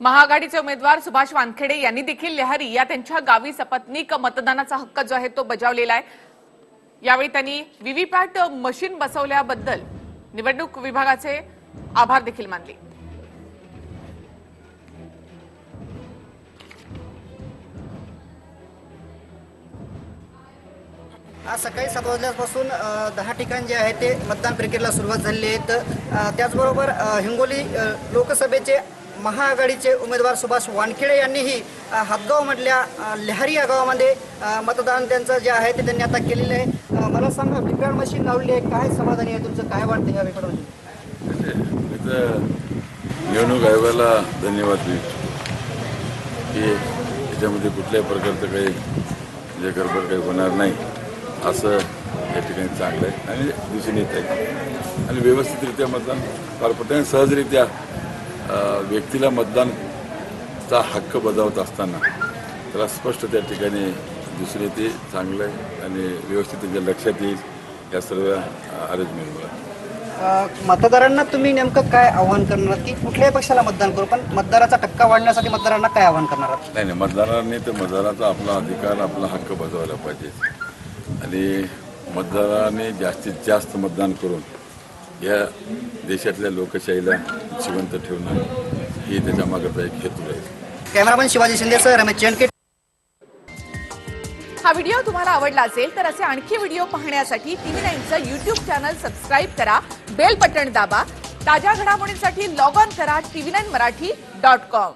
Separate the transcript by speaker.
Speaker 1: महाआघाडीचे उमेदवार सुभाष वानखेडे यांनी देखील लहरी या त्यांच्या गावी सपत्नीक मतदानाचा हक्क जो आहे तो बजावलेला आहे. यावेळी त्यांनी व्हीव्हीपॅट मशीन बसवल्याबद्दल निवडणूक विभागाचे आभार देखील मानले.
Speaker 2: आज सकाळी सात वाजल्यापासून दहा ठिकाण जे आहे ते मतदान प्रक्रियेला सुरुवात झाली आहे त्याचबरोबर हिंगोली लोकसभेचे महाआघाडीचे उमेदवार सुभाष वानखेडे यांनीही अ, हातगावमधल्या लहरी या गावामध्ये मतदान त्यांचं जे आहे ते त्यांनी आता केलेलं आहे. मला सांगा विकराळ मशीन लावली आहे. काय समाधानी आहे तुमचं? काय वाटतं या विकराळ
Speaker 3: इथं निवडणूक आयोगाला धन्यवाद देऊ की याच्यामध्ये कुठल्याही प्रकारचं काही जे गडबड काही होणार नाही. असं या ठिकाणी चांगलं आहे. आणि दिसून येत आहे. आणि व्यवस्थितरित्या मतदान पार पडतं आणि सहजरित्या व्यक्तीला मतदानचा हक्क बजावत असताना त्याला स्पष्ट त्या ठिकाणी दिसून येते चांगलं आहे आणि व्यवस्थित त्यांच्या लक्षात येईल या सर्व अरेंजमेंट मला
Speaker 2: अ, मतदारांना तुम्ही नेमकं काय आव्हान करणार की कुठल्याही पक्षाला मतदान करू पण मतदाराचा टक्का वाढण्यासाठी मतदारांना काय आव्हान करणार
Speaker 3: नाही नाही मतदारांनी तर मतदाराचा आपला अधिकार आपला हक्क बजावला पाहिजे. आणि मतदाराने जास्तीत जास्त मतदान करून या देशातल्या लोकशाहीला जिवंत ठेवणं ही त्याच्या मागचा एक हेतू आहे.
Speaker 2: कॅमेरामॅन शिवाजी शिंदेसह रमेश चेंडके.
Speaker 1: हा व्हिडिओ तुम्हाला आवडला असेल तर असे आणखी व्हिडिओ पाहण्यासाठी टीव्ही नाईनचं युट्यूब चॅनल सबस्क्राईब करा बेल बटण दाबा ताज्या घडामोडींसाठी लॉग ऑन करा TV nine Marathi dot com.